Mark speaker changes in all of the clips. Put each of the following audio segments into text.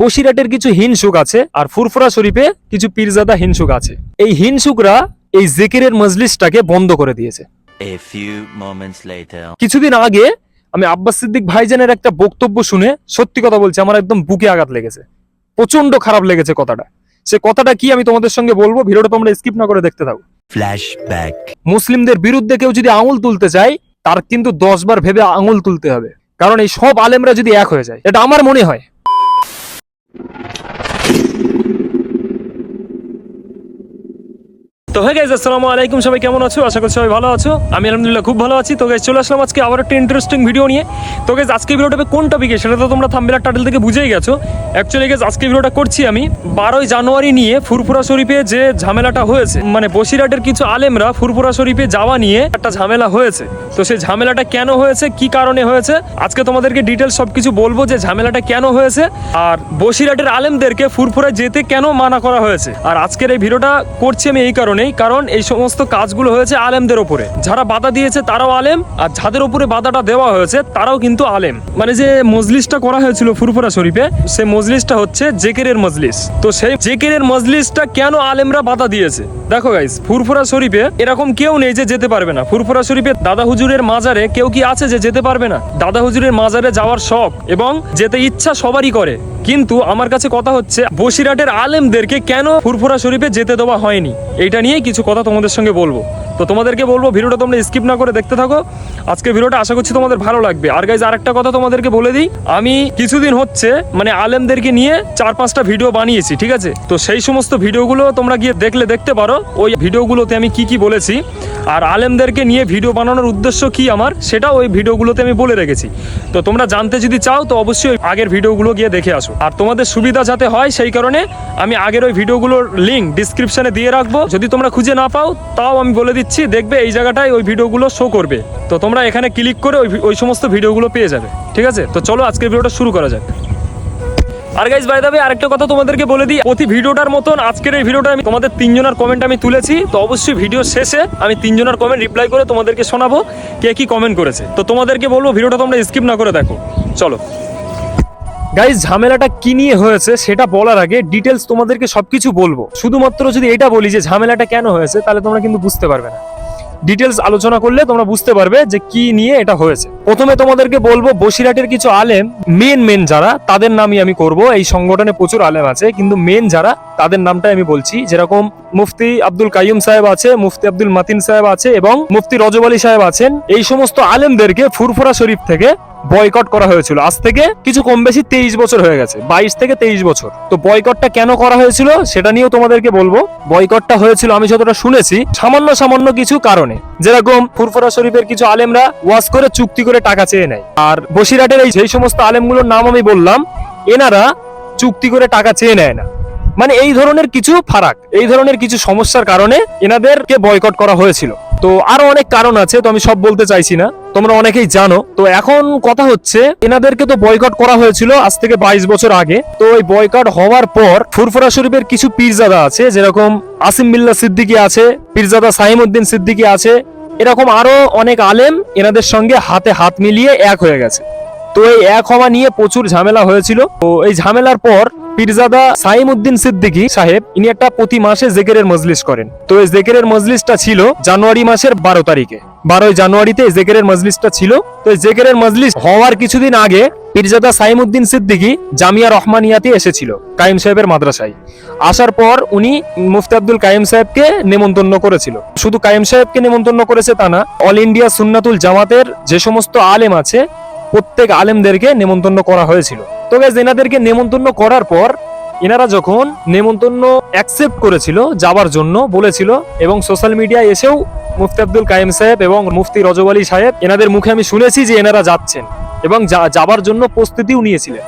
Speaker 1: বসিরাটের কিছু হিনসুক আছে আর ফুরফুরা শরীফে কিছু পীরজাদা হিনসুক আছে। এই হিনসুকরা এই জেকেরের মজলিসটাকে বন্ধ করে দিয়েছে. কিছুদিন আগে আমি আব্বাস সিদ্দিক ভাইজানের একটা বক্তব্য শুনে সত্যি কথা বলছি আমার একদম বুকে আঘাত লেগেছে। প্রচণ্ড খারাপ লেগেছে কথাটা। সে কথাটা কি আমি তোমাদের সঙ্গে বলব? ভিডিওটা তোমরা স্কিপ না করে দেখতে থাকো।
Speaker 2: Flashback.
Speaker 1: মুসলিমদের বিরুদ্ধে কেউ যদি আঙুল তুলতে চায় তার কিন্তু দশ বার ভেবে আঙুল তুলতে হবে। কারণ এই সব আলেমরা যদি এক হয়ে যায় এটা আমার মনে হয়। you তো হয়ে গেছে আসসালামু আলাইকুম, সবাই কেমন আছো? আশা করছি সবাই ভালো আছো। আমি আলহামদুলিল্লাহ খুব ভালো আছি। তো গাইজ চলে আসলাম আজকে আবার একটা ইন্টারেস্টিং ভিডিও নিয়ে। তো গাইজ আজকে ভিডিওটা কোন টপিকে সেটা তো তোমরা থাম্বেলার টাইটেল থেকে বুঝেই গেছো। অ্যাকচুয়ালি গাইজ আজকে ভিডিওটা করছি আমি বারোই জানুয়ারি নিয়ে ফুরফুরা শরীফে যে ঝামেলাটা হয়েছে। মানে বসিরহাটের কিছু আলেমরা ফুরফুরা শরীফে যাওয়া নিয়ে একটা ঝামেলা হয়েছে। তো সেই ঝামেলাটা কেন হয়েছে? কি কারণে হয়েছে? আজকে তোমাদেরকে ডিটেলস সবকিছু বলব যে ঝামেলাটা কেন হয়েছে। আর বসিরহাটের আলেমদেরকে ফুরফুরা যেতে কেন মানা করা হয়েছে। আর আজকের এই ভিডিওটা করছি আমি এই কারণেই কারণ এই সমস্ত কাজগুলো হয়েছে আলেমদের ওপরে। যারা বাধা দিয়েছে তারাও আলেম, আর যাদের ওপরে বাধাটা দেওয়া হয়েছে তারাও কিন্তু আলেম। মানে যে মজলিসটা করা হয়েছিল ফুরফুরা শরীফে, সেই মজলিসটা হচ্ছে জেকেরের মজলিস। তো সেই জেকেরের মজলিসটা কেন আলেমরা বাধা দিয়েছে? দেখো গাইস ফুরফুরা শরীফে এরকম কেউ নেই যে যেতে পারবে না। ফুরফুরা শরীফে দাদা হুজুরের মাজারে কেউ কি আছে যে যেতে পারবে না? দাদা হুজুরের মাজারে যাওয়ার শখ এবং যেতে ইচ্ছা সবারই করে। কিন্তু আমার কাছে কথা হচ্ছে, বসিরহাটের আলেমদেরকে কেন ফুরফুরা শরীফে যেতে দেওয়া হয়নি? এটা নিয়েই কিছু কথা তোমাদের সঙ্গে বলব। তো তোমাদেরকে বলব ভিডিওটা তোমরা স্কিপ না করে দেখতে থাকো। আজকে ভিডিওটা আশা করছি তোমাদের ভালো লাগবে। আর গাইজ আরেকটা কথা তোমাদেরকে বলে দিই, আমি কিছুদিন হচ্ছে মানে আলেমদেরকে নিয়ে চার পাঁচটা ভিডিও বানিয়েছি, ঠিক আছে? তো সেই সমস্ত ভিডিওগুলো তোমরা গিয়ে দেখলে দেখতে পারো। ওই ভিডিওগুলোতে আমি কি কি বলেছি, আর আলেমদেরকে নিয়ে ভিডিও বানানোর উদ্দেশ্য কি আমার সেটা ওই ভিডিওগুলোতে আমি বলে রেখেছি। তো তোমরা জানতে যদি চাও, তো অবশ্যই আগের ভিডিওগুলো গিয়ে দেখে আসো। আর তোমাদের সুবিধা যাতে হয়, সেই কারণে আমি আগের ওই ভিডিওগুলোর লিঙ্ক ডিসক্রিপশনে দিয়ে রাখব। যদি তোমরা খুঁজে না পাও, তাও আমি বলে দিচ্ছি, দেখবে এই জায়গাটায় ওই ভিডিওগুলো শো করবে। তো তোমরা এখানে ক্লিক করে ওই ওই সমস্ত ভিডিওগুলো পেয়ে যাবে। ঠিক আছে? তো চলো আজকের ভিডিওটা শুরু করা যাক। আর গাইজ বাই দাবে আরেকটা কথা তোমাদেরকে বলে দিই, প্রতি ভিডিওটার মতন আজকের এই ভিডিওটা আমি তোমাদের তিনজনের কমেন্ট আমি তুলেছি। তো অবশ্যই ভিডিও শেষে আমি তিনজনের কমেন্ট রিপ্লাই করে তোমাদেরকে শোনাবো, কে কি কমেন্ট করেছে। তো তোমাদেরকে বলব, ভিডিওটা তোমরা স্কিপ না করে দেখো। চলো। গাইজ ঝামেলাটা কি নিয়ে হয়েছে সেটা বলার আগে ডিটেলস তোমাদেরকে সবকিছু বলব। শুধুমাত্র যদি এটা বলি যে ঝামেলাটা কেন হয়েছে, তাহলে তোমরা কিন্তু বুঝতে পারবে না। ডিটেলস আলোচনা করলে তোমরা বুঝতে পারবে যে কি নিয়ে এটা হয়েছে। প্রথমে তোমাদেরকে বলব, বসিরহাটের কিছু আলেম মেন মেন যারা, তাদের নামই আমি করব। এই সংগঠনে প্রচুর আলেম আছে, কিন্তু মেন যারা, তাদের নামটাই আমি বলছি। যেরকম মুফতি আব্দুল কাইয়ুম সাহেব আছে, মুফতি আব্দুল মাতিন সাহেব আছে এবং মুফতি রজব আলী সাহেব আছেন। এই সমস্ত আলেমদেরকে ফুরফুরা শরীফ থেকে বয়কট করা হয়েছিল। আজ থেকে কিছু কম বেশি তেইশ বছর হয়ে গেছে। বাইশ থেকে তেইশ বছর। তো বয়কটটা কেন করা হয়েছিল সেটা নিয়েও তোমাদেরকে বলব। বয়কটটা হয়েছিল, আমি যতটা শুনেছি, সামান্য সামান্য কিছু কারণে। যেরকম ফুরফুরা শরীফের কিছু আলেমরা ওয়াজ করে চুক্তি করে টাকা চেয়ে নেয়। আর বসিরহাটের এই যেই সমস্ত আলেমগুলোর নাম আমি বললাম, এনারা চুক্তি করে টাকা চেয়ে নেয় না। মানে এই ধরনের কিছু ফারাক, এই ধরনের কিছু সমস্যার কারণে এনাদেরকে বয়কট করা হয়েছিল। তো আরও অনেক কারণ আছে, তো আমি সব বলতে চাইছি না, তোমরা অনেকেই জানো। তো এখন কথা হচ্ছে, এনাদেরকে তো বয়কট করা হয়েছিল আজ থেকে বাইশ বছর আগে। তো ওই বয়কট হওয়ার পর ফুরফুরা শরীফের কিছু পীরজাদা আছে, যেরকম আসিম বিল্লা সিদ্দিকী আছে, পীরজাদা সাইমউদ্দিন সিদ্দিকী আছে। এরকম আরও অনেক আলেম এনাদের সঙ্গে হাতে হাত মিলিয়ে এক হয়ে গেছে। তো এই এক হওয়া নিয়ে প্রচুর ঝামেলা হয়েছিল। তো এই ঝামেলার পর পীরজাদা সাইমউদ্দিন সিদ্দিকী সাহেব, ইনি একটা প্রতি মাসে জেকেরের মজলিস করেন। তো এই জেকেরের মজলিসটা ছিল জানুয়ারি মাসের বারো তারিখে। বারোই জানুয়ারিতে জেকেরের মজলিসটা ছিল। তো এই জেকেরের মজলিস হওয়ার কিছুদিন আগে পীরজাদা সাইমউদ্দিন সিদ্দিকী জামিয়া রহমানিয়াতে এসেছিল, কাইম সাহেবের মাদ্রাসায়। আসার পর উনি মুফতি আব্দুল কাইম সাহেবকে নেমন্তন্ন করেছিল। শুধু কাইম সাহেবকে নেমন্তন্ন করেছে তা না, অল ইন্ডিয়া সুন্নাতুল জামাতের যে সমস্ত আলেম আছে, প্রত্যেক আলেমদেরকে নেমন্তন্ন করা হয়েছিল। তো গাইজ এনাদেরকে নেমন্তন্ন করার পর এনারা যখন নেমন্তন্ন অ্যাকসেপ্ট করেছিল যাবার জন্য বলেছিল এবং সোশ্যাল মিডিয়ায় এসেও মুফতি আব্দুল কাইম সাহেব এবং মুফতি রজব আলী সাহেব এনাদের মুখে আমি শুনেছি যে এনারা যাচ্ছেন এবং যাবার জন্য প্রস্তুতিও নিয়েছিলেন।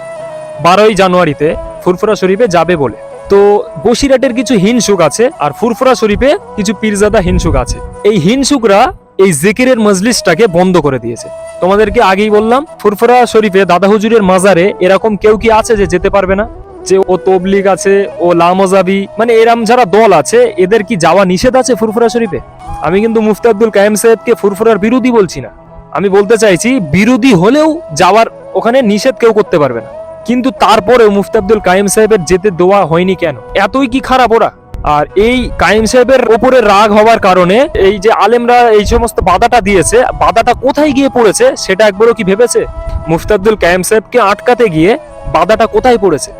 Speaker 1: বারোই জানুয়ারিতে ফুরফুরা শরীফে যাবে বলে। তো বসিরহাটের কিছু হিনসুক আছে আর ফুরফুরা শরীফে কিছু পীরজাদা হিনসুক আছে। এই হিনসুকরা এই জিকিরের মজলিসটাকে বন্ধ করে দিয়েছে। তোমাদেরকে আগেই বললাম, ফুরফুরা শরীফে দাদা হুজুরের মাজারে এরকম কেউ কি আছে যে যেতে পারবে না? যে ও তবলিগ আছে, ও লামজাবি মানে এরম যারা দল আছে, এদের কি যাওয়া নিষেধ আছে ফুরফুরা শরীফে? আমি কিন্তু মুফতি আব্দুল কায়েম সাহেবকে ফুরফুরার বিরোধী বলছি না। আমি বলতে চাইছি, বিরোধী হলেও যাওয়ার ওখানে নিষেধ কেউ করতে পারবে না। কিন্তু তারপরেও মুফতি আব্দুল কাইম সাহেবের যেতে দেওয়া হয়নি কেন? এতই কি খারাপ ওরা? আর এই কাইম সাহেবের ওপরে রাগ হওয়ার কারণে এই যে আলেমরা এই সমস্ত বাধাটা দিয়েছে, বাধাটা কোথায় গিয়ে পড়েছে সেটা একবারও কি ভেবেছে? মুফতি আব্দুল কাইম সাহেবকে আটকাতে গিয়ে বাধাটা কোথায় পড়েছে?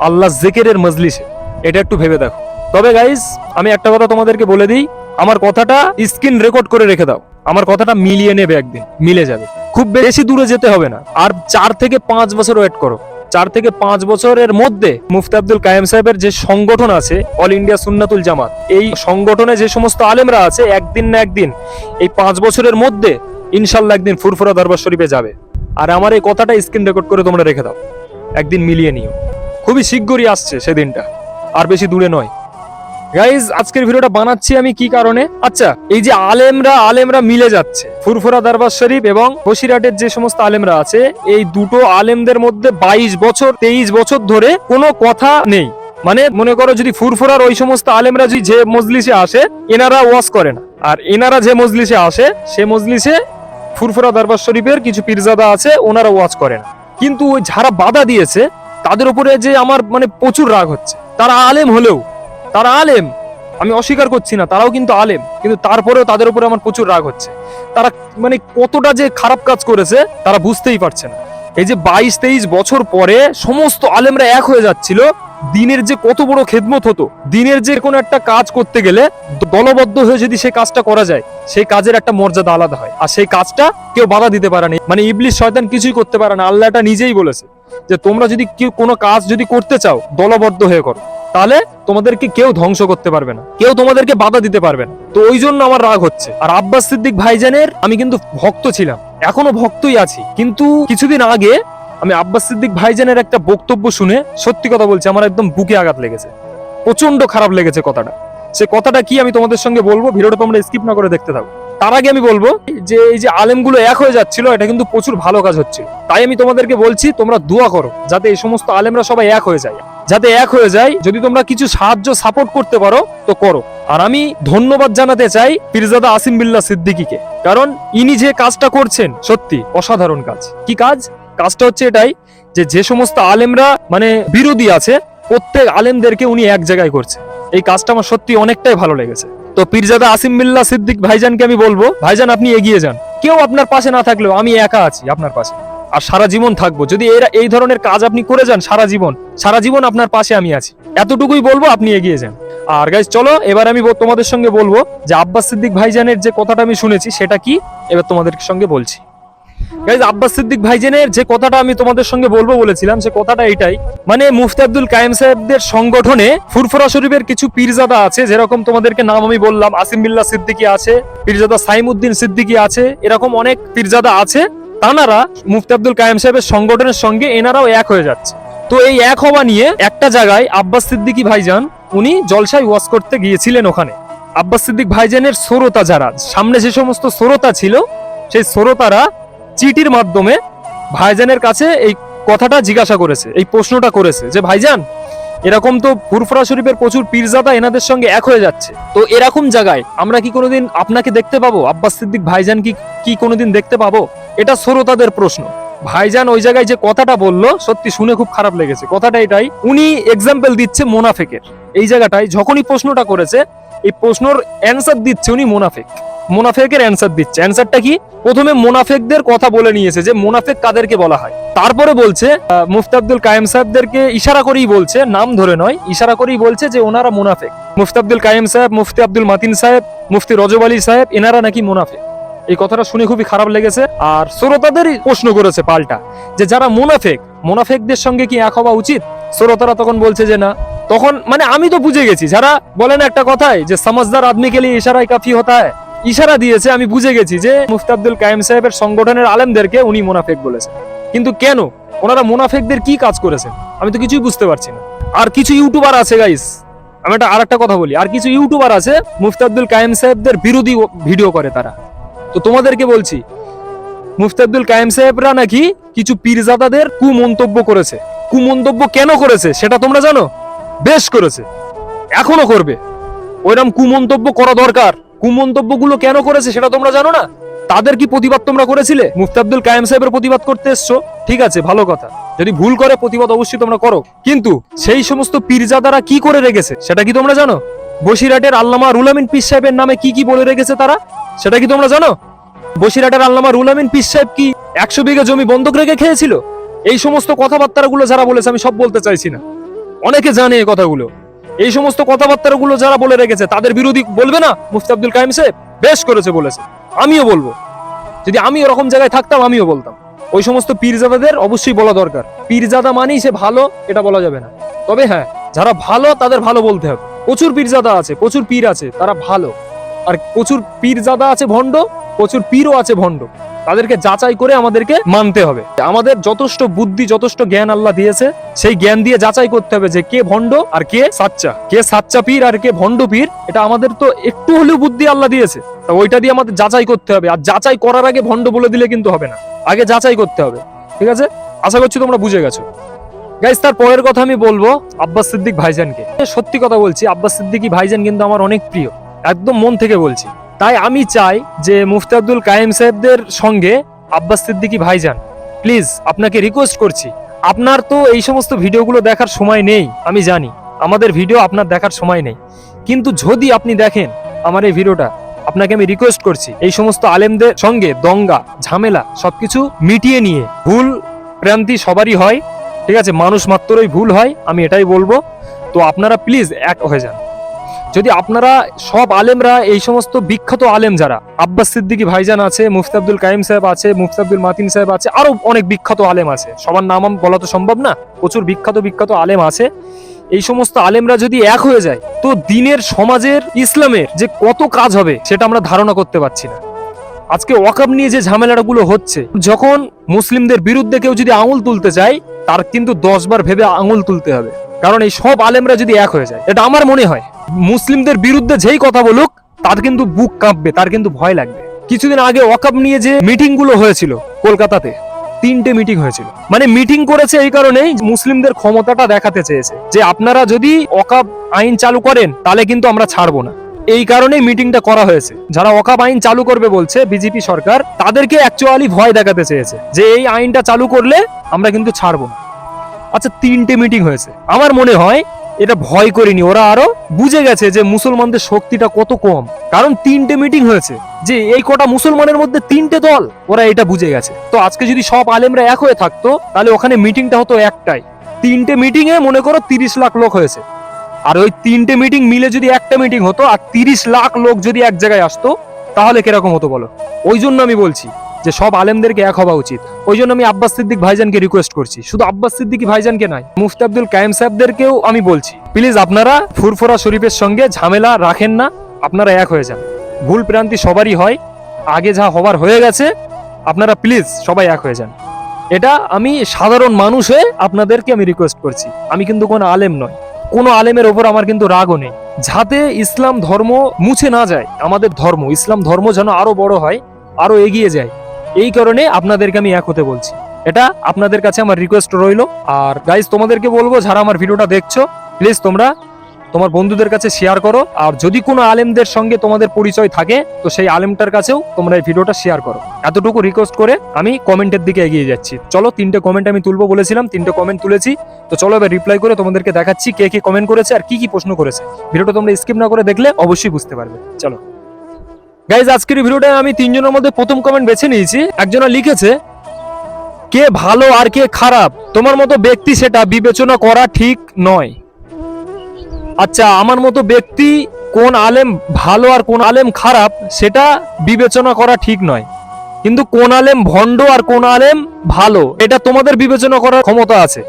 Speaker 1: আল্লাহ জেকেরের মজলিসে। এটা একটু ভেবে দেখো। তবে গাইজ আমি একটা কথা তোমাদেরকে বলে দিই, আমার কথাটা স্ক্রিন রেকর্ড করে রেখে দাও। আমার কথাটা মিলিয়ে নেবে একদিন, মিলে যাবে। খুব বেশি দূরে যেতে হবে না। আর চার থেকে পাঁচ বছর ওয়েট করো। চার থেকে পাঁচ বছরের মধ্যে মুফতি আব্দুল কায়েম সাহেবের যে সংগঠন আছে, অল ইন্ডিয়া সুন্নাতুল জামাত, এই সংগঠনে যে সমস্ত আলেমরা আছে, একদিন না একদিন এই পাঁচ বছরের মধ্যে ইনশাল্লাহ একদিন ফুরফুরা দরবার শরীফে যাবে। আর আমার এই কথাটা স্ক্রিন রেকর্ড করে তোমরা রেখে দাও। একদিন মিলিয়ে নিও। খুবই শীঘ্রই আসছে সেদিনটা। আর বেশি দূরে নয়। গাইজ আজকের ভিডিওটা বানাচ্ছি আমি কি কারণে? আচ্ছা এই যে আলেমরা আলেমরা মিলে যাচ্ছে। ফুরফুরা দরবার শরীফ এবং বসিরহাটের যে সমস্ত আলেমরা আছে, এই দুটো আলেমদের মধ্যে বাইশ বছর, তেইশ বছর ধরে কোনো কথা নেই। মানে মনে করো যদি ফুরফুরার ওই সমস্ত আলেমরা যদি যে মজলিসে আসে, এনারা ওয়াজ করে না। আর এনারা যে মজলিসে আসে, সে মজলিসে ফুরফুরা দরবার শরীফের কিছু পীরজাদা আছে, ওনারা ওয়াজ করে না। কিন্তু ওই যারা বাধা দিয়েছে, তাদের উপরে যে আমার মানে প্রচুর রাগ হচ্ছে। তারা আলেম হলেও তারা আলেম। আমি অস্বীকার করছি না, তারাও কিন্তু আলেম। কিন্তু তারপরেও তাদের উপরে আমার প্রচুর রাগ হচ্ছে। তারা মানে কতটা যে খারাপ কাজ করেছে, তারা বুঝতেই পারছে না। এই যে বাইশ, তেইশ বছর পরে সমস্ত আলেমরা এক হয়ে যাচ্ছিল দিনের যে কত বড় খেদমত হতো, দিনের যে কোনো একটা কাজ করতে গেলে দলবদ্ধ হয়ে যদি সেই কাজটা করা যায়, সেই কাজের একটা মর্যাদা আলাদা হয়। আর সেই কাজটা কেউ বাধা দিতে পারে না। মানে ইবলিশ শয়তান কিছুই করতে পারে না। আল্লাহ এটা নিজেই বলেছে যে, তোমরা যদি কেউ কোনো কাজ যদি করতে চাও, দলবদ্ধ হয়ে করো, তাহলে তোমাদেরকে কেউ ধ্বংস করতে পারবে না। কেউ তোমাদেরকে বাধা দিতে পারবে না। তো ওই জন্য আমার রাগ হচ্ছে। আর আব্বাস সিদ্দিক ভাইজানের আমি কিন্তু ভক্ত ছিলাম। এখনও ভক্তই আছি। কিন্তু কিছুদিন আগে আমি আব্বাস সিদ্দিক ভাইজানের একটা বক্তব্য শুনে সত্যি কথা বলছি, আমার একদম বুকে আঘাত লেগেছে। প্রচণ্ড খারাপ লেগেছে কথাটা। সে কথাটা কি আমি তোমাদের সঙ্গে বলব? ভিডিওটা তোমরা স্কিপ না করে দেখতে থাকো। তার আগে আমি বলব যে, এই যে আলেমগুলো এক হয়ে যাচ্ছিল, এটা কিন্তু প্রচুর ভালো কাজ হচ্ছে তাই আমি তোমাদেরকে বলছি, তোমরা দোয়া করো, যাতে এই সমস্ত আলেমরা সবাই এক হয়ে যায়। যাতে এক হয়ে যায়, যদি তোমরা কিছু সাহায্য সাপোর্ট করতে পারো, তো করো। আর আমি ধন্যবাদ জানাতে চাই পিরজাদা আসিম বিল্লাহ সিদ্দিকিকে। কারণ ইনি যে কাজটা করছেন, সত্যি অসাধারণ কাজ। কি কাজ? কাজটা হচ্ছে এটাই যে যে সমস্ত আলেমরা মানে বিরোধী আছে, প্রত্যেক আলেমদেরকে উনি এক জায়গায় করছে। এই কাজটা আমার সত্যি অনেকটাই ভালো লেগেছে। তো পীরজাদা আসিম বিল্লাহ সিদ্দিক ভাইজানকে আমি বলব, ভাইজান আপনি এগিয়ে যান। কেউ আপনার পাশে না থাকলেও আমি একা আছি আপনার পাশে। আর সারা জীবন থাকব। যদি এরা এই ধরনের কাজ আপনি করে যান সারা জীবন সারা জীবন আপনার পাশে আমি আছি। এতটুকুই বলব, আপনি এগিয়ে যান। আর গাইজ চলো, এবার আমি তোমাদের সঙ্গে বলব যে আব্বাস সিদ্দিক ভাইজানের যে কথাটা আমি শুনেছি, সেটা কি? এবার তোমাদের সঙ্গে বলছি। গাইজ আব্বাস সিদ্দিক ভাইজানের যে কথাটা আমি তোমাদের সঙ্গে বলব বলেছিলাম, সে কথাটা এটাই মানে মুফতি আব্দুল কায়েম সাহেবদের সংগঠনে ফুরফুরা শরীফের কিছু পীরজাদা আছে, যেরকম তোমাদেরকে নাম আমি বললাম আছে, পীরজাদা সাইমুদ্দিন আছে, এরকম অনেক পীরজাদা আছে। তানারা মুফতি আব্দুল কায়েম সাহেবের সংগঠনের সঙ্গে এনারাও এক হয়ে যাচ্ছে। তো এই এক হওয়া নিয়ে একটা জায়গায় আব্বাস সিদ্দিকী ভাইজান, উনি জলসায় ওয়াজ করতে গিয়েছিলেন ওখানে। আব্বাস সিদ্দিক ভাইজানের শ্রোতা যারা, সামনে যে সমস্ত শ্রোতা ছিল, সেই শ্রোতারা চিঠির মাধ্যমে ভাইজানের কাছে এই কথাটা জিজ্ঞাসা করেছে, এই প্রশ্নটা করেছে যে, ভাইজান, এরকম তো ফুরফুরা শরীফের প্রচুর পীরজাদা এনাদের সঙ্গে এক হয়ে যাচ্ছে। তো এরকম জায়গায় আমরা কি কোনোদিন আপনাকে দেখতে পাবো? আব্বাস সিদ্দিক ভাইজান কি কি কোনোদিন দেখতে পাবো? এটা শ্রোতাদের প্রশ্ন। ভাইজান ওই জায়গায় যে কথাটা বলল, সত্যি শুনে খুব খারাপ লেগেছে। কথাটা এটাই, উনি এক্সাম্পল দিচ্ছে মোনাফেকের। এই জায়গাটায় যখনই প্রশ্নটা করেছে, এই প্রশ্নর অ্যান্সার দিচ্ছে উনি মোনাফেক। মোনাফেকের অ্যান্সার দিচ্ছে। অ্যান্সারটা কি? প্রথমে মোনাফেকদের কথা বলে নিয়েছে যে মোনাফেক কাদেরকে বলা হয়। তারপরে বলছে মুফতি আব্দুল কায়েম সাহেবদেরকে ইশারা করেই বলছে, নাম ধরে নয়, ইশারা করেই বলছে যে ওনারা মুনাফেক। মুফতি আব্দুল কায়েম সাহেব, মুফতি আব্দুল মাতিন সাহেব, মুফতি রজব আলী সাহেব, এনারা নাকি মুনাফেক। এই কথাটা শুনে খুবই খারাপ লেগেছে। আর শ্রোতাদেরই প্রশ্ন করেছে পাল্টা, যে যারা মুনাফেক, মুনাফেকদের সঙ্গে কি এক হওয়া উচিত? শ্রোতারা তখন বলছে যে না। তখন মানে আমি তো বুঝে গেছি, যারা বলেন একটা কথায় যে, সমাজদার আদমি কে লিয়ে ইশারায় কাফি হতা হয়। ইশারা দিয়েছে, আমি বুঝে গেছি যে মুফতি কায়েম সাহেবের সংগঠনের আলেমদেরকে উনি মুনাফেক বলেছে কিন্তু কেন? ওনারা মুনাফেকদের কি কাজ করেছেন? আমি তো কিছুই বুঝতে পারছি না। আর কিছু ইউটিউবার আছে গাইস আমি একটা আর একটা কথা বলি। আর কিছু ইউটিউবার আছে মুফতি কায়েম সাহেবদের বিরোধী ভিডিও করে তারা। তো তোমাদেরকে বলছি মুফতি কায়েম সাহেবরা নাকি কিছু পীরজাদাদের কুমন্তব্য করেছে। কুমন্তব্য কেন করেছে, সেটা তোমরা জানো? বেশ করেছে। এখনও করবে। ওইরকম কুমন্তব্য করা দরকার। কুমন্তব্যগুলো কেন করেছে সেটা তোমরা জানো না? তাদের কি প্রতিবাদ তোমরা করেছিলে? মুফতি আব্দুল কায়েম সাহেবের প্রতিবাদ করতে এসছো? ঠিক আছে, ভালো কথা। যদি ভুল করে প্রতিবাদ অবশ্যই তোমরা করো। কিন্তু সেই সমস্ত পীরজাদারা কি করে রেখেছে, সেটা কি তোমরা জানো? বসিরহাটের আল্লামা রুলামিন পীর সাহেবের নামে কি কি বলে রেখেছে তারা? সেটা কি তোমরা জানো? বসিরহাটের আল্লামা রুলামিন পীর সাহেব কি একশো বিঘা জমি বন্ধক রেখে খেয়েছিল? এই সমস্ত কথাবার্তাগুলো যারা বলেছে, আমি সব বলতে চাইছি না। অনেকে জানে এই কথাগুলো। এই সমস্ত কথাবার্তাগুলো যারা বলে রেখেছে, তাদের বিরোধী বলবে না? মুফতি আব্দুল কাইম সাহেব বেশ করেছে বলেছে। আমিও বলব। যদি আমি ওরকম জায়গায় থাকতাম, আমিও বলতাম। ওই সমস্ত পীরজাদাদের অবশ্যই বলা দরকার। পীরজাদা মানেই সে ভালো, এটা বলা যাবে না। তবে হ্যাঁ যারা ভালো, তাদের ভালো বলতে হবে। প্রচুর পীরজাদা আছে, প্রচুর পীর আছে, তারা ভালো। আর প্রচুর পীরজাদা আছে ভণ্ড, প্রচুর পীরও আছে ভণ্ড। তাদেরকে যাচাই করে আমাদেরকে মানতে হবে। আমাদের যথেষ্ট বুদ্ধি, যথেষ্ট জ্ঞান আল্লাহ দিয়েছে। সেই জ্ঞান দিয়ে যাচাই করতে হবে যে কে ভণ্ড আর কে সাচ্চা। কে সাচ্চা পীর আর কে ভণ্ড পীর, এটা আমাদের তো একটু হলেও বুদ্ধি আল্লাহ দিয়েছে। তা ওইটা দিয়ে আমাদের যাচাই করতে হবে। আর যাচাই করার আগে ভণ্ড বলে দিলে কিন্তু হবে না। আগে যাচাই করতে হবে। ঠিক আছে? আশা করছি তোমরা বুঝে গেছো। গাইস তার পরের কথা আমি বলব আব্বাস সিদ্দিক ভাইজানকে। সত্যি কথা বলছি, আব্বাস সিদ্দিকী ভাইজান কিন্তু আমার অনেক প্রিয়। একদম মন থেকে বলছি। তাই আমি চাই যে মুফতি আব্দুল কায়েম সাহেবদের সঙ্গে আব্বাস সিদ্দিকী ভাইজান প্লিজ আপনাকে রিকোয়েস্ট করছি। আপনার তো এই সমস্ত ভিডিওগুলো দেখার সময় নেই, আমি জানি। আমাদের ভিডিও আপনার দেখার সময় নেই। কিন্তু যদি আপনি দেখেন আমার এই ভিডিওটা, আপনাকে আমি রিকোয়েস্ট করছি এই সমস্ত আলেমদের সঙ্গে দঙ্গা, ঝামেলা, সবকিছু মিটিয়ে নিয়ে ভুল প্রান্তি সবারই হয়, ঠিক আছে? মানুষ মাত্রই ভুল হয়, আমি এটাই বলব। তো আপনারা প্লিজ এক হয়ে যান। যদি আপনারা সব আলেমরা এই সমস্ত বিখ্যাত আলেম যারা, আব্বাস সিদ্দিকী ভাইজান আছে, মুফতি আব্দুল কাইম সাহেব আছে, মুফতি আব্দুল মাতিন সাহেব আছে, আরও অনেক বিখ্যাত আলেম আছে। সবার নাম বলা তো সম্ভব না, প্রচুর বিখ্যাত বিখ্যাত আলেম আছে। এই সমস্ত আলেমরা যদি এক হয়ে যায়, তো দিনের সমাজের, ইসলামের যে কত কাজ হবে, সেটা আমরা ধারণা করতে পারছি না। আজকে ওয়াকাব নিয়ে যে ঝামেলাগুলো হচ্ছে, যখন মুসলিমদের বিরুদ্ধে কেউ যদি আঙুল তুলতে চায় তার কিন্তু দশবার ভেবে আঙুল তুলতে হবে। কারণ এই সব আলেমরা যদি এক হয়ে যায়, এটা আমার মনে হয়। মুসলিমদের বিরুদ্ধে যেই কথা বলুক, তার কিন্তু বুক কাঁপবে, তার কিন্তু ভয় লাগবে। কিছুদিন আগে ওয়াকাব নিয়ে যে মিটিংগুলো হয়েছিল কলকাতাতে, তিনটে মিটিং হয়েছিল। মানে মিটিং করেছে এই কারণেই মুসলিমদের ক্ষমতাটা দেখাতে চেয়েছে। যে আপনারা যদি ওয়াকাব আইন চালু করেন, তাহলে কিন্তু আমরা ছাড়বো না। এই কারণেই মিটিংটা করা হয়েছে। যারা ওয়াকাব আইন চালু করবে বলছে বিজেপি সরকার, তাদেরকে অ্যাকচুয়ালি ভয় দেখাতে চেয়েছে যে এই আইনটা চালু করলে আমরা কিন্তু ছাড়বো না। আচ্ছা তিনটে মিটিং হয়েছে। আমার মনে হয় এটা ভয় করেনি। ওরা আরও বুঝে গেছে যে মুসলমানদের শক্তিটা কত কম। কারণ তিনটে মিটিং হয়েছে যে এই কটা মুসলমানের মধ্যে তিনটে দল, ওরা এটা বুঝে গেছে। তো আজকে যদি সব আলেমরা এক হয়ে থাকতো, তাহলে ওখানে মিটিংটা হতো একটাই। তিনটে মিটিং এ মনে করো তিরিশ লাখ লোক হয়েছে। আর ওই তিনটে মিটিং মিলে যদি একটা মিটিং হতো আর তিরিশ লাখ লোক যদি এক জায়গায় আসতো, তাহলে কীরকম হতো বলো? ওই জন্য আমি বলছি যে সব আলেমদেরকে এক হওয়া উচিত। ওই জন্য আমি আব্বাস সিদ্দিক ভাইজানকে রিকোয়েস্ট করছি। শুধু আব্বাস সিদ্দিকী ভাইজানকে নয়, মুফতি আব্দুল কায়েম সাহেবদেরকেও আমি বলছি। প্লিজ আপনারা ফুরফুরা শরীফের সঙ্গে ঝামেলা রাখেন না, আপনারা এক হয়ে যান। ভুল প্রান্তি সবারই হয়, আগে যা হবার হয়ে গেছে, আপনারা প্লিজ সবাই এক হয়ে যান। এটা আমি সাধারণ মানুষ হয়ে আপনাদেরকে আমি রিকোয়েস্ট করছি। আমি কিন্তু কোনো আলেম নয়। কোনো আলেমের ওপর আমার কিন্তু রাগও নেই। যাতে ইসলাম ধর্ম মুছে না যায়, আমাদের ধর্ম, ইসলাম ধর্ম যেন আরও বড় হয় আরও এগিয়ে যায়। এই কারণে আপনাদেরকে আমি এক হতে বলছি। এটা আপনাদের কাছে আমার রিকোয়েস্ট রইল। আর গাইজ তোমাদেরকে বলব, যারা আমার ভিডিওটা দেখছ প্লিজ তোমরা তোমার বন্ধুদের কাছে শেয়ার করো। আর যদি কোনো আলেমদের সঙ্গে তোমাদের পরিচয় থাকে, তো সেই আলেমটার কাছেও তোমরা এই ভিডিওটা শেয়ার করো। এতটুকু রিকোয়েস্ট করে আমি কমেন্টের দিকে এগিয়ে যাচ্ছি। চলো, তিনটে কমেন্ট আমি তুলবো বলেছিলাম, তিনটে কমেন্ট তুলেছি। তো চলো, এবার রিপ্লাই করে তোমাদেরকে দেখাচ্ছি কে কে কমেন্ট করেছে আর কি কি প্রশ্ন করেছে। ভিডিওটা তোমরা স্কিপ না করে দেখলে অবশ্যই বুঝতে পারবে। চলো। গাইজ আজকের এই ভিডিওটায় আমি তিনজনের মধ্যে প্রথম কমেন্ট বেছে নিয়েছি। একজনা লিখেছে, কে ভালো আর কে খারাপ? তোমার মতো ব্যক্তি সেটা বিবেচনা করা ঠিক নয়। আচ্ছা আমার মতো ব্যক্তি কোন আলেম ভালো আর কোন আলেম খারাপ, সেটা বিবেচনা করা ঠিক নয়। কিন্তু কোন আলেম ভণ্ড আর কোন আলেম ভালো, এটা তোমাদের বিবেচনা করার ক্ষমতা আছে।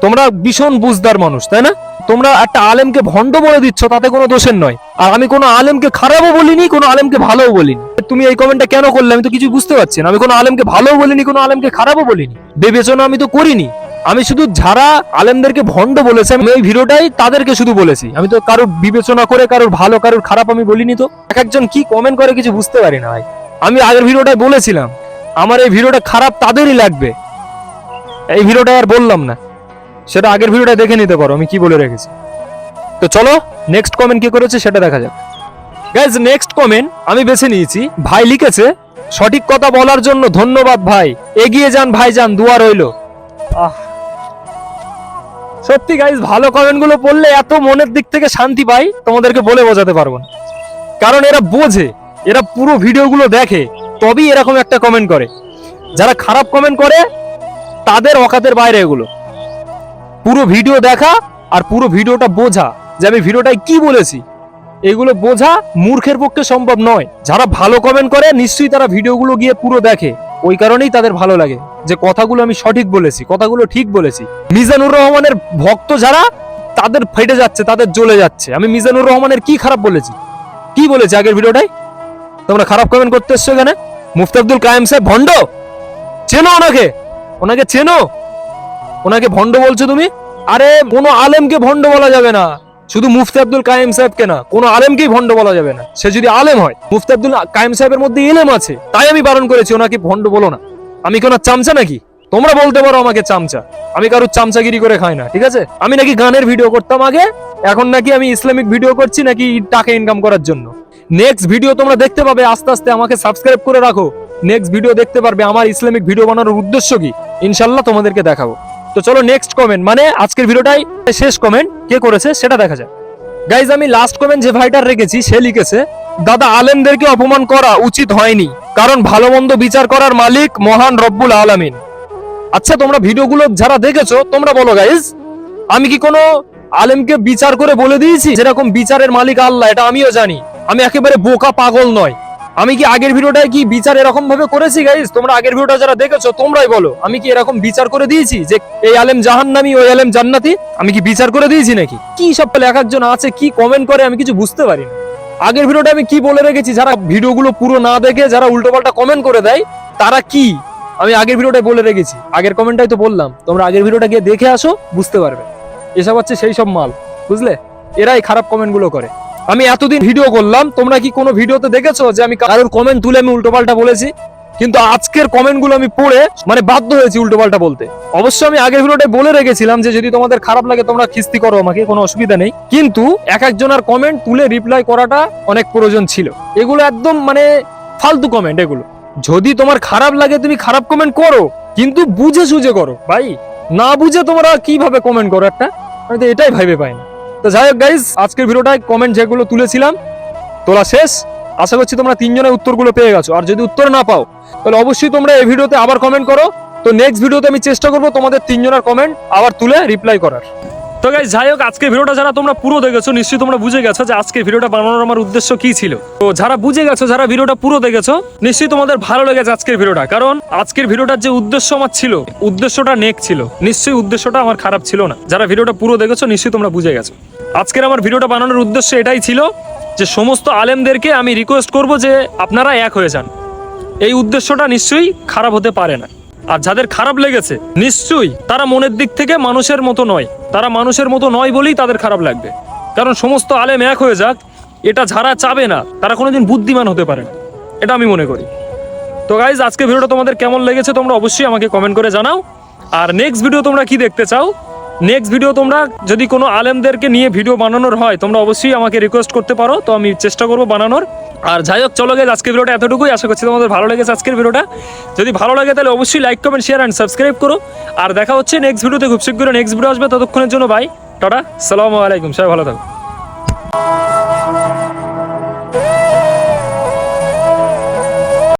Speaker 1: তোমরা ভীষণ বুঝদার মানুষ, তাই না? তোমরা একটা আলেমকে ভণ্ড বলে দিচ্ছ, তাতে কোনো দোষের নয়। আর আমি কোনো আলেমকে খারাপও বলিনি, কোনো আলেমকে ভালোও বলিনি। তুমি এই কমেন্টটা কেন করলে আমি তো কিছু বুঝতে পারছি না। আমি কোনো আলেমকে ভালোও বলিনি, কোনো আলেমকে খারাপও বলিনি। বিবেচনা আমি তো করিনি। আমি শুধু যারা আলেমদেরকে ভণ্ড বলেছে, আমি এই ভিডিওটাই তাদেরকে শুধু বলেছি। আমি তো কারোর বিবেচনা করে, কারোর ভালো, কারোর খারাপ আমি বলিনি তো। এক একজন কি কমেন্ট করে কিছু বুঝতে পারি না ভাই। আমি আগের ভিডিওটায় বলেছিলাম, আমার এই ভিডিওটা খারাপ তাদেরই লাগবে। এই ভিডিওটা আর বললাম না। সেটা আগের ভিডিওটা দেখে নিতে পারো, আমি কি বলে রেখেছি। তো চলো নেক্সট কমেন্ট কি করেছে সেটা দেখা যাক। গাইজ নেক্সট কমেন্ট আমি বেছে নিয়েছি। ভাই লিখেছে, সঠিক কথা বলার জন্য ধন্যবাদ ভাই। এগিয়ে যান ভাইজান দুয়া রইল। আহ। সত্যি গাইজ ভালো কমেন্টগুলো পড়লে এত মনের দিক থেকে শান্তি পাই, তোমাদেরকে বলে বোঝাতে পারব না। কারণ এরা বোঝে, এরা পুরো ভিডিওগুলো দেখে, তবেই এরকম একটা কমেন্ট করে। যারা খারাপ কমেন্ট করে, তাদের অকাতের বাইরে এগুলো। পুরো ভিডিও দেখা আর পুরো ভিডিওটা বোঝা যে আমি ভিডিওটায় কি বলেছি। এগুলো বোঝা মূর্খের পক্ষে সম্ভব নয়। যারা ভালো কমেন্ট করে, নিশ্চয়ই তারা ভিডিওগুলো গিয়ে পুরো দেখে। ওই কারণেই তাদের ভালো লাগে যে কথাগুলো আমি সঠিক বলেছি, কথাগুলো ঠিক বলেছি। মিজানুর রহমানের ভক্ত যারা, তাদের ফেটে যাচ্ছে, তাদের জ্বলে যাচ্ছে। আমি মিজানুর রহমানের কি খারাপ বলেছি? কি বলেছি আগের ভিডিওটাই তোমরা খারাপ কমেন্ট করতে এসছো এখানে? মুফতি আব্দুল কায়েম সাহেব, ভণ্ড? চেনো ওনাকে? ওনাকে চেনো? ওনাকে ভণ্ড বলছো তুমি? আরে, কোনো আলেমকে ভণ্ড বলা যাবে না। শুধু মুফতি আব্দুল কায়েম সাহেবকে না, কোনো আলেমকেই ভণ্ড বলা যাবে না। সে যদি আলেম হয়, মুফতি আব্দুল কায়েম সাহেবের মধ্যে এলেম আছে, তাই আমি বারণ করেছি ওনাকে ভণ্ড বলো না। আমি কোনো চামচা নাকি? তোমরা বলতে পারো আমাকে চামচা। আমি কারোর চামচাগিরি করে খাই না, ঠিক আছে? আমি নাকি গানের ভিডিও করতাম আগে, এখন নাকি আমি ইসলামিক ভিডিও করছি নাকি টাকা ইনকাম করার জন্য। নেক্সট ভিডিও তোমরা দেখতে পাবে, আস্তে আস্তে আমাকে সাবস্ক্রাইব করে রাখো। নেক্সট ভিডিও দেখতে পারবে আমার ইসলামিক ভিডিও বানানোর উদ্দেশ্য কি? ইনশাল্লাহ তোমাদেরকে দেখাবো। তো চলো নেক্সট কমেন্ট মানে আজকের ভিডিওটাই শেষ কমেন্ট কে করেছে সেটা দেখা যাক। গাইজ আমি লাস্ট কমেন্ট যে ভাইটার রেখেছি, সে লিখেছে, দাদা, আলেমদেরকে অপমান করা উচিত হয়নি, কারণ ভালো মন্দ বিচার করার মালিক মহান রব্বুল আলামিন। আচ্ছা তোমরা ভিডিওগুলো যারা দেখেছ, তোমরা বলো গাইজ আমি কি কোনো আলেমকে বিচার করে বলে দিয়েছি? যেরকম বিচারের মালিক আল্লাহ, এটা আমিও জানি। আমি একেবারে বোকা পাগল নয়। আমি কি আগের ভিডিওটায় কি বিচার এরকম ভাবে করেছি গাইজ তোমরা আগের ভিডিওটা যারা দেখেছ, তোমরাই বলো। আমি কি এরকম বিচার করে দিয়েছি যে এই আলেম জাহান্নামি, ওই আলেম জান্নাতি? আমি কি বিচার করে দিয়েছি নাকি? কি সব পেলে এক একজন আছে, কি কমেন্ট করে, আমি কিছু বুঝতে পারি না আগের ভিডিওটা আমি কি বলে রেখেছি, যারা ভিডিওগুলো পুরো না দেখে, যারা উল্টোপাল্টা কমেন্ট করে দেয়, তারা কি? আমি আগের ভিডিওটাই বলে রেখেছি। আগের কমেন্টটাই তো বললাম। তোমরা আগের ভিডিওটা গিয়ে দেখে আসো, বুঝতে পারবে। এসব হচ্ছে সেই সব মাল, বুঝলে? এরাই খারাপ কমেন্টগুলো করে। আমি এতদিন ভিডিও করলাম, তোমরা কি কোনো ভিডিওতে দেখেছ যে আমি কারোর কমেন্ট তুলে আমি উল্টোপাল্টা বলেছি? কিন্তু আজকের কমেন্টগুলো আমি পড়ে মানে বাধ্য হয়েছি উল্টোপাল্টা বলতে। অবশ্য আমি আগের ভিডিওটাই বলে রেখেছিলাম যে যদি তোমাদের খারাপ লাগে, তোমরা খিস্তি করো আমাকে, কোনো অসুবিধা নেই। কিন্তু এক একজনের কমেন্ট তুলে রিপ্লাই করাটা অনেক প্রয়োজন ছিল। এগুলো একদম মানে ফালতু কমেন্ট এগুলো। যদি তোমার খারাপ লাগে, তুমি খারাপ কমেন্ট করো, কিন্তু বুঝে সুঝে করো। ভাই, না বুঝে তোমরা কীভাবে কমেন্ট করো একটা? আমি তো এটাই ভাইবে পাই না। তো যাই হোক গাইজ আজকের ভিডিওটায় কমেন্ট যেগুলো তুলেছিলাম, তোলা শেষ। আশা করছি তোমরা তিনজনের উত্তরগুলো পেয়ে গেছো। আর যদি উত্তর না পাও, তাহলে অবশ্যই তোমরা এই ভিডিওতে আবার কমেন্ট করো। তো নেক্সট ভিডিওতে আমি চেষ্টা করব তোমাদের তিনজনের কমেন্ট আবার তুলে রিপ্লাই করার। তো গাইজ যাই হোক, আজকের ভিডিওটা যারা তোমরা পুরো দেখেছ, নিশ্চয়ই তোমরা বুঝে গেছো যে আজকের ভিডিওটা বানানোর আমার উদ্দেশ্য কি ছিল। তো যারা বুঝে গেছো, যারা ভিডিওটা পুরো দেখেছ, নিশ্চয়ই তোমাদের ভালো লেগেছে আজকের ভিডিওটা। কারণ আজকের ভিডিওটার যে উদ্দেশ্য আমার ছিল, উদ্দেশ্যটা নেক ছিল। নিশ্চয়ই উদ্দেশ্যটা আমার খারাপ ছিল না। যারা ভিডিওটা পুরো দেখেছ, নিশ্চয়ই তোমরা বুঝে গেছো। আজকের আমার ভিডিওটা বানানোর উদ্দেশ্য এটাই ছিল যে সমস্ত আলেমদেরকে আমি রিকোয়েস্ট করব যে আপনারা এক হয়ে যান। এই উদ্দেশ্যটা নিশ্চয়ই খারাপ হতে পারে না। আর যাদের খারাপ লেগেছে, নিশ্চয়ই তারা মনের দিক থেকে মানুষের মতো নয়। তারা মানুষের মতো নয় বলেই তাদের খারাপ লাগবে। কারণ সমস্ত আলেম এক হয়ে যাক, এটা যারা চাবে না। তারা কোনোদিন বুদ্ধিমান হতে পারে এটা আমি মনে করি। তো গাইজ আজকে ভিডিওটা তোমাদের কেমন লেগেছে তোমরা অবশ্যই আমাকে কমেন্ট করে জানাও। আর নেক্সট ভিডিও তোমরা কি দেখতে চাও? নেক্সট ভিডিও তোমরা যদি কোনো আলেমদেরকে নিয়ে ভিডিও বানানোর হয়, তোমরা অবশ্যই আমাকে রিকোয়েস্ট করতে পারো। তো আমি চেষ্টা করব বানানোর। আর যাই হোক, চলো গেছে আজকের ভিডিওটা এতটুকুই। আশা করছি তোমাদের ভালো লেগেছে আজকের ভিডিওটা। যদি ভালো লাগে তাহলে অবশ্যই like comment share and subscribe করো। আর দেখা হচ্ছে নেক্সট ভিডিওতে, খুব শীঘ্রই নেক্সট ভিডিও আসবে। ততক্ষণের জন্য বাই টাটা, সালামু আলাইকুম, সবাই ভালো থাকো।